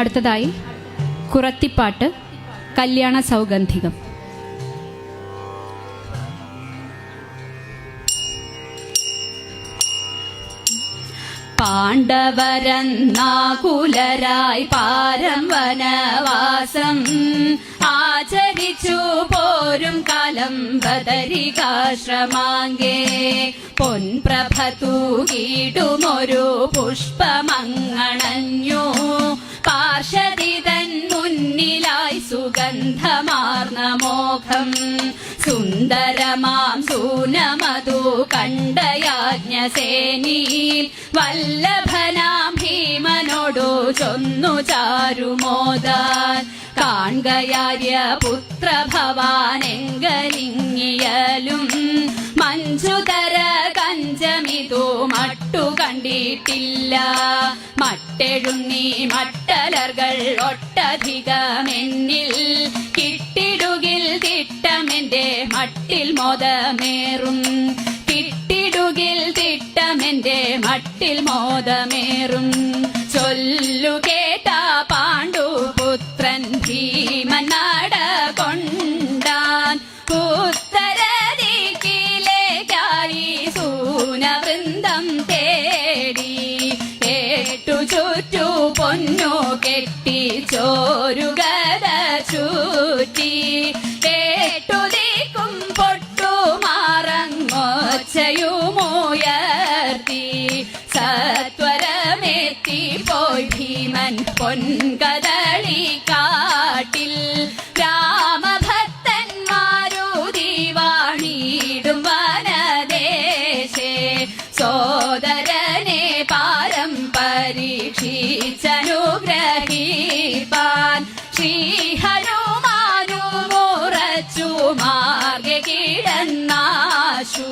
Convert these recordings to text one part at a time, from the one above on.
അടുത്തതായി കുറത്തിപ്പാട്ട് കല്യാണ സൗഗന്ധികം. പാണ്ഡവരന്നാകുലരായി പാരം വനവാസം ആചരിച്ചു പോരും കാലം ബദരികാശ്രമാങ്കേ. പൊൻപ്രഭ തൂകിടുമൊരു പുഷ്പമങ്ങണഞ്ഞു. സുഗന്ധമാർന്ന മോഹം. സുന്ദരമാം സൂനമതു കണ്ടയാജ്ഞസേനി. വല്ലഭനാം ഭീമനോടു ചൊന്നു ചാരുമോദാൻ. കാൺകയാര്യ പുത്രഭവാനെങ്കലിങ്ങിയലും മഞ്ജുതര കഞ്ചമിതു മട്ടു കണ്ടിട്ടില്ല. മട്ടെഴുന്നീ മട്ടലർകൾ ഒട്ടധികമെന്നിൽ തിട്ടമെന്റെ മട്ടിൽ മോദമേറും. ചൊല്ലു കേട്ട പാണ്ഡുപുത്രൻ ഭീമൻ നട കൊണ്ടാൻ ഉത്തരദിക്കിലേക്കായി സൂനവൃന്ദം തേടി. കേട്ടു ചുറ്റു പൊന്നു കെട്ടി ചോരുകത ഭീമൻ പൊൻകദളി കാട്ടിൽ രാമഭക്തന്മാരുതി വാണിടും വനദേശേ. സോദരനെ പാരം പരീക്ഷിച്ചനുഗ്രഹിപ്പാൻ ശ്രീഹനുമാനു മുറച്ചു മാർഗെ കിടന്നാശു.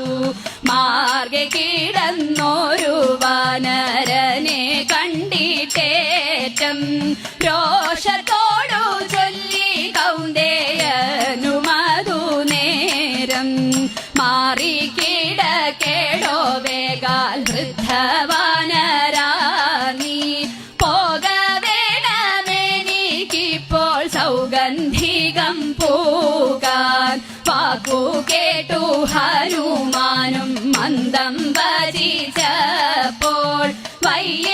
മാർഗെ കിടന്നോരു വാനരനെ കണ്ടിട്ടേറ്റം രോഷത്തോടു ചൊല്ലി കൗന്ദേയനു മധു നേരം മാറി കിടക്കേടോ വേഗാൽ വൃദ്ധവാനരാ നീ പോകവേണമെനിക്കിപ്പോൾ സൗഗന്ധികം പോകാൻ. വാക്കു കേട്ടു ഹനുമാനും മന്ദം പോൾ വയ്യെനിക്കു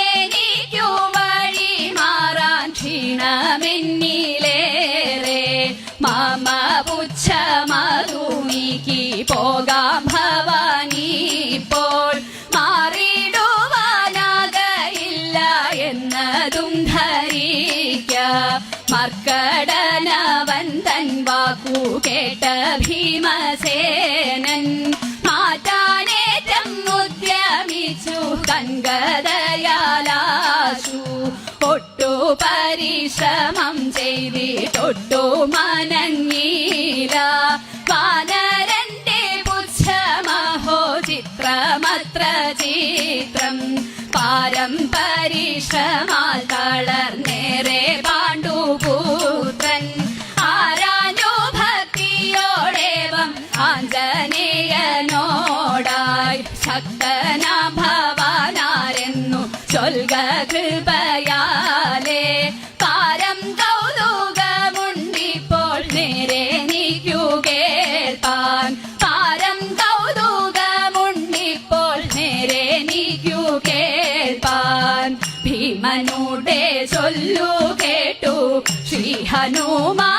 എന്നതും ധരിക്ക. മർക്കടനവൻ തൻ വാക്കു കേട്ട ഭീമസേനൻ. മാറ്റാനേറ്റം ഉദ്യമിച്ചു കങ്കതയാലാശു ഒട്ടു പരിശ്രമം ചെയ്തിട്ടൊട്ടു മനങ്ങീല വാനരന്റെ പുച്ഛമഹോ ചിത്രമത്ര ചിത്രം. പാരം പരീക്ഷമാൽ തളർന്നേറെ പാണ്ഡുപൂത്രൻ. ആരാഞ്ഞോ ഭക്തിയോടേവം ആഞ്ജനേയനോടായി. ശക്തന ഭവാനാരെന്നു ചൊൽക കൃപയാലേ ഭീമനോടെ ചൊല്ലു കേട്ടു. ശ്രീ ഹനുമാൻ